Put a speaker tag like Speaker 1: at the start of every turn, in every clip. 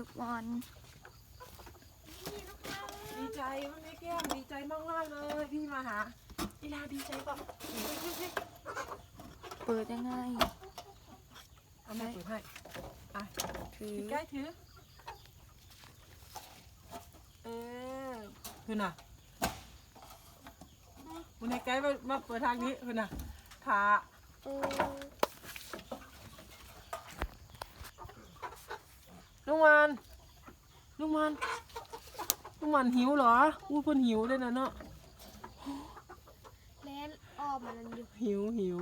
Speaker 1: ลูกบอล
Speaker 2: ดีใจมันไม่แก้มดีใจมากมากๆเลยพี่มาหาอีลาดีใจป่ะ
Speaker 1: เปิดยังไง
Speaker 2: เอาแม่เปิดให้อะ
Speaker 1: ถือ
Speaker 2: ถือใกล้ถือเออคือน่ะคุณให้ใกล้มามาเปิดทางนี้คือน่ะทา ลุงมันลุงมันลุงมันหิวเหรออู้เพิ่นหิวเลยนะเนาะ
Speaker 3: เล่นออกมาแล้วอยู่
Speaker 2: หิวหิว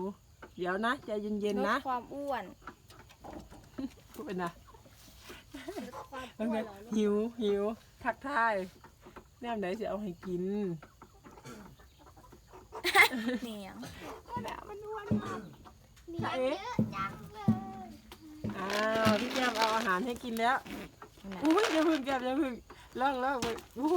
Speaker 2: เดี๋ยวนะใจเย็นๆนะ
Speaker 1: ลดความอ้วน
Speaker 2: พูดไปนะ
Speaker 3: ลดความ
Speaker 2: เอา
Speaker 3: อ้ว
Speaker 2: ไง
Speaker 3: นเหรอลูก
Speaker 2: หิวหิวทักทายแนมไหนจะเอาให้กิน
Speaker 1: เหนียว
Speaker 2: แนมมันอ้วนมาก
Speaker 3: มีเยอะจังเลย
Speaker 2: อ้าวพี่แก้มเอาอาหารให้กินแล้วอุ้ยอย่าพึ่งแก้มอย่าพึ่งล่างล่างไปอู้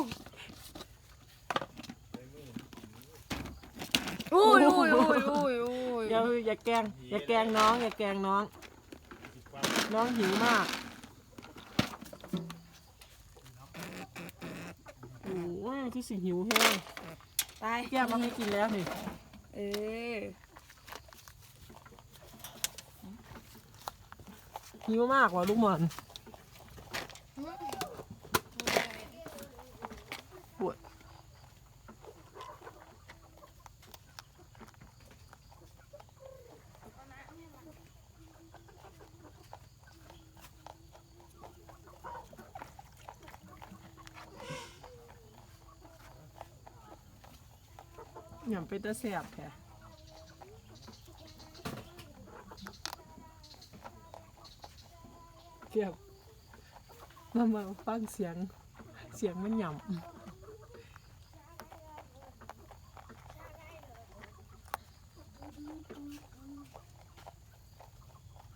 Speaker 1: อุ้ยอุ้ยอุ้ยอุ้ยอุ้ย
Speaker 2: อย่าพึ่งอย่าแกล้งอย่าแกล้งน้อง อย่าแกล้งน้อง น้องหิวมากโอ้ยที่สิหิวแห้ง
Speaker 1: ไป
Speaker 2: แก้มเอาให้กินแล้วนี่
Speaker 1: เออ
Speaker 2: หิวมากๆว่ะลูกหมอนปวดอย่างเป็นตะแสบแค่ ท้เก็บมามาฟังเสียง เสียงมันหย่ำ